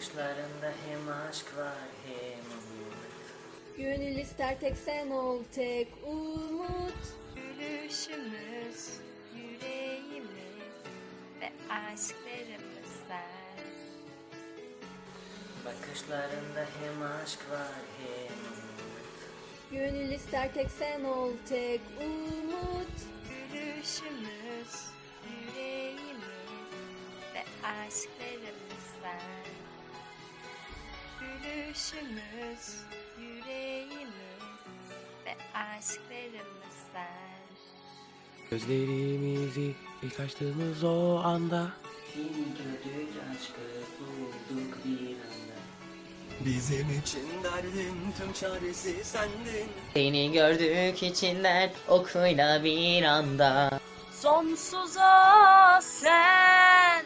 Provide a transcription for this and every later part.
Bakışlarında hem aşk var hem umut Gönül ister tek sen ol tek umut. Gülüşümüz, yüreğimiz ve aşklarımız sen. Bakışlarında hem aşk var hem umut Gönül ister tek sen ol tek umut. Gülüşümüz, yüreğimiz ve aşklarımız Gülüşümüz, yüreğimiz ve aşklarımız sen. Gözlerimizi ilk açtığımız o anda Seni gördük aşkı bulduk bir anda Bizim için derdin tüm çaresi sendin Seni gördük içinden okuyla bir anda Sonsuza sen.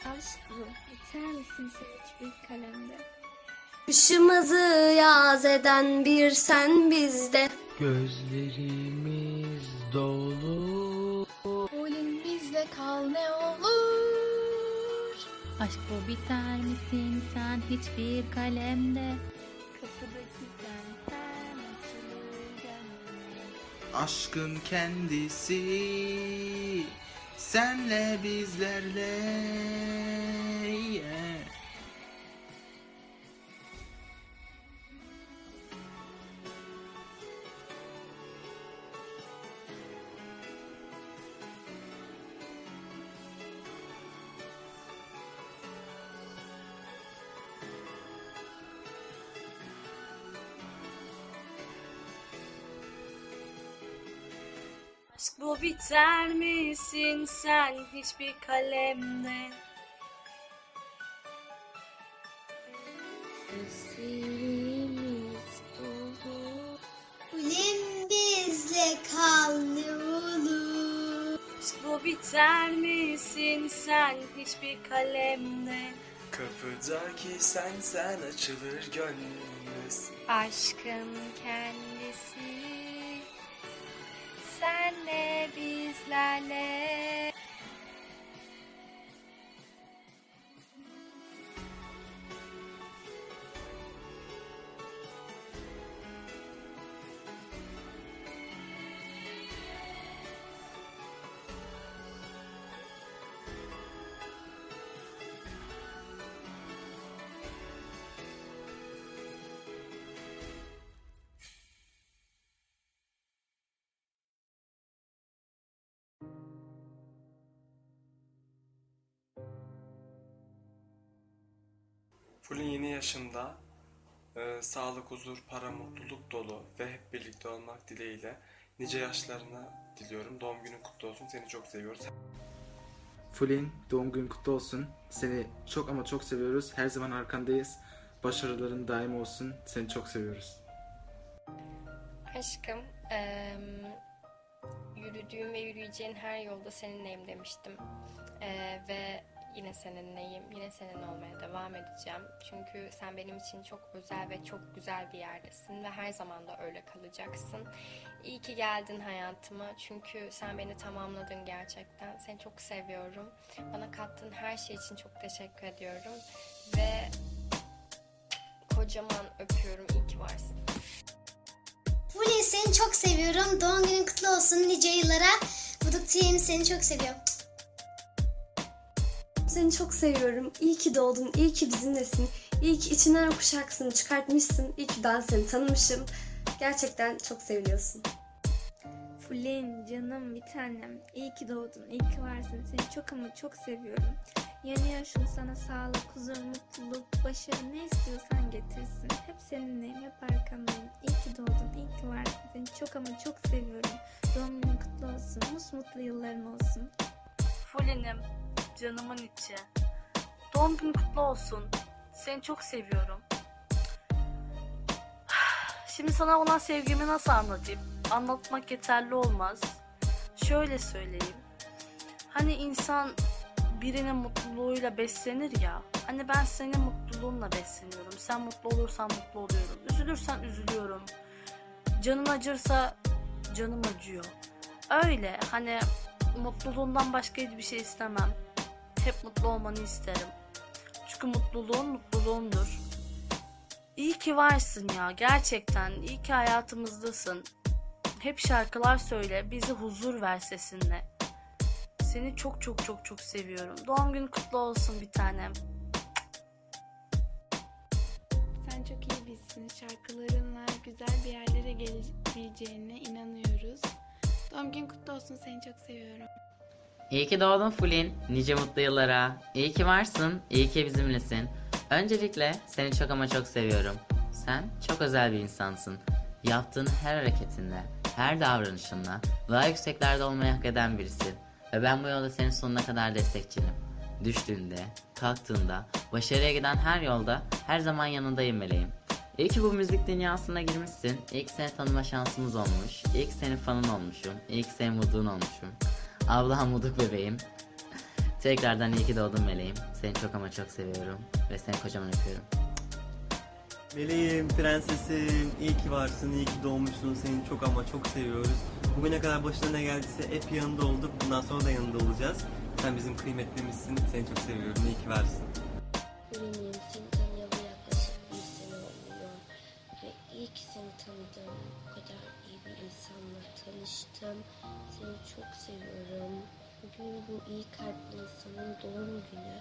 Aşkım biter misin sen hiçbir kalemde? Kışımızı yaz eden bir sen bizde. Gözlerimiz dolu Olin bizle kal ne olur. Aşk bu biter misin sen hiçbir kalemde? Kapıdaki sen. Aşkın kendisi Senle bizlerle yeah. Aşk bu biter misin sen hiçbir kalemle? Gözlerimiz dolu. Ulim bizle kal ne olur. Aşk bu biter misin sen hiçbir kalemle? Kapıdaki sen sen açılır gönlümüz Aşkın kendisi senle bizlerle. Ful'ün yeni yaşında e, sağlık, huzur, para, mutluluk dolu ve hep birlikte olmak dileğiyle nice yaşlarına diliyorum. Doğum günün kutlu olsun. Seni çok seviyoruz. Fulin doğum günün kutlu olsun. Seni çok ama çok seviyoruz. Her zaman arkandayız. Başarıların daim olsun. Seni çok seviyoruz. Aşkım, eee, yürüdüğüm ve yürüyeceğin her yolda seninleyim demiştim. Eee, ve yine seninleyim, yine senin olmaya devam edeceğim. Çünkü sen benim için çok özel ve çok güzel bir yerdesin ve her zaman da öyle kalacaksın. İyi ki geldin hayatıma çünkü sen beni tamamladın gerçekten. Seni çok seviyorum. Bana kattığın her şey için çok teşekkür ediyorum. Ve kocaman öpüyorum. İyi ki varsın. Fulin seni çok seviyorum. Doğum günün kutlu olsun nice yıllara. Buduk Team seni çok seviyor. Seni çok seviyorum. İyi ki doğdun. İyi ki bizimlesin. İyi ki içinden o kuşaksını çıkartmışsın. İyi ki ben seni tanımışım. Gerçekten çok seviliyorsun. Fulin canım bir tanem. İyi ki doğdun. iyi ki varsın. Seni çok ama çok seviyorum. Yeni yaşın sana sağlık, huzur, mutluluk, başarı ne istiyorsan getirsin. Hep seninleyim, hep arkandayım. İyi ki doğdun, iyi ki varsın. Seni çok ama çok seviyorum. Doğum günün kutlu olsun. Mutlu yılların olsun. Fulinim, canımın içi. Doğum günün kutlu olsun. Seni çok seviyorum. Şimdi sana olan sevgimi nasıl anlatayım? Anlatmak yeterli olmaz. Şöyle söyleyeyim. Hani insan birinin mutluluğuyla beslenir ya. Hani ben senin mutluluğunla besleniyorum. Sen mutlu olursan mutlu oluyorum. Üzülürsen üzülüyorum. Canın acırsa canım acıyor. Öyle hani mutluluğundan başka hiçbir şey istemem. Hep mutlu olmanı isterim. Çünkü mutluluğun mutluluğumdur. İyi ki varsın ya gerçekten. İyi ki hayatımızdasın. Hep şarkılar söyle, bize huzur ver sesinle. Seni çok çok çok çok seviyorum. Doğum günün kutlu olsun bir tanem. Sen çok iyi birisin. Şarkılarınla güzel bir yerlere gelebileceğine inanıyoruz. Doğum gün kutlu olsun. Seni çok seviyorum. İyi ki doğdun Fulin. Nice mutlu yıllara. İyi ki varsın. İyi ki bizimlesin. Öncelikle seni çok ama çok seviyorum. Sen çok özel bir insansın. Yaptığın her hareketinde, her davranışınla daha yükseklerde olmayı hak eden birisin. Ve ben bu yolda senin sonuna kadar destekçinim. Düştüğünde, kalktığında, başarıya giden her yolda her zaman yanındayım meleğim. İyi ki bu müzik dünyasına girmişsin. İyi ki seni tanıma şansımız olmuş. İyi ki senin fanın olmuşum. İyi ki senin muduğun olmuşum. Ablam muduk bebeğim. Tekrardan iyi ki doğdun meleğim. Seni çok ama çok seviyorum. Ve seni kocaman öpüyorum. Meleğim, prensesim, iyi ki varsın, iyi ki doğmuşsun. Seni çok ama çok seviyoruz. Bugüne kadar başına ne geldiyse hep yanında olduk. Bundan sonra da yanında olacağız. Sen bizim kıymetlimizsin. Seni çok seviyorum. İyi ki varsın. İnsanın doğum günü.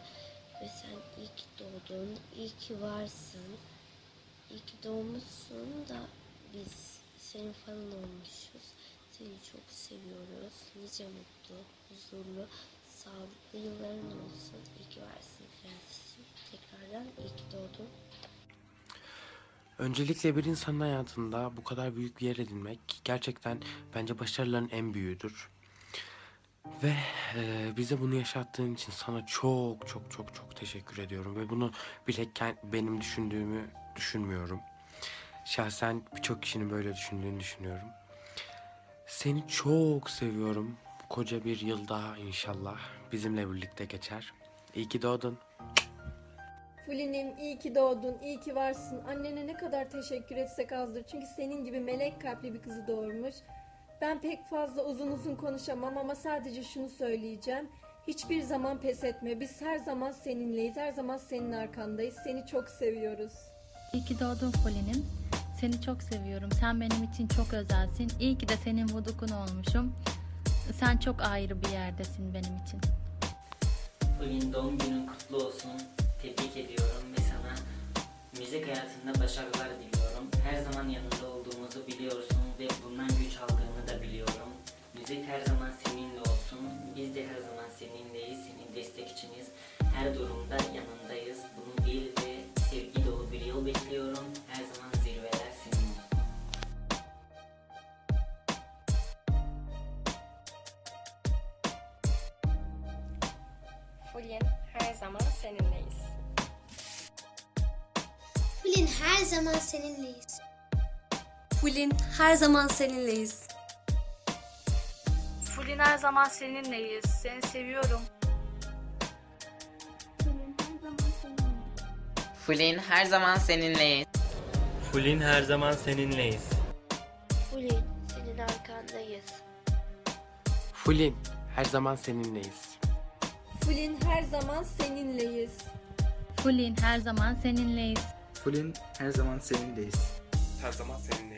Ve sen iyi ki doğdun. İyi ki varsın. İyi ki doğmuşsun da biz senin fanın olmuşuz. Seni çok seviyoruz. Nice mutlu, huzurlu, sağlıklı yılların olsun. İyi ki varsın prensesim. Tekrardan iyi ki doğdun. Öncelikle bir insanın hayatında bu kadar büyük bir yer edinmek gerçekten bence başarıların en büyüğüdür. Ve e, bize bunu yaşattığın için sana çok çok çok çok teşekkür ediyorum. Ve bunu bile benim düşündüğümü düşünmüyorum. Şahsen birçok kişinin böyle düşündüğünü düşünüyorum. Seni çok seviyorum. Koca bir yıl daha inşallah bizimle birlikte geçer. İyi ki doğdun. Fulinim iyi ki doğdun, iyi ki varsın. Annene ne kadar teşekkür etsek azdır. Çünkü senin gibi melek kalpli bir kızı doğurmuş. Ben pek fazla uzun uzun konuşamam ama sadece şunu söyleyeceğim. Hiçbir zaman pes etme. Biz her zaman seninleyiz. Her zaman senin arkandayız. Seni çok seviyoruz. İyi ki doğdun Folinim. Seni çok seviyorum. Sen benim için çok özelsin. İyi ki de senin vudukun olmuşum. Sen çok ayrı bir yerdesin benim için. Bugün doğum günün kutlu olsun. Tebrik ediyorum ve sana müzik hayatında başarılar diliyorum. Her zaman yanında olduğumuzu biliyorsun Fulin her zaman seninleyiz. Fulin her zaman seninleyiz. Fulin her zaman seninleyiz. Fulin her zaman seninleyiz. Seni seviyorum. Fulin her zaman seninleyiz. Fulin her zaman seninleyiz. Fulin senin arkandayız. Fulin her zaman seninleyiz. Fulin her zaman seninleyiz. Fulin her zaman seninleyiz. Fulin her zaman seninleyiz. Her zaman seninleyiz.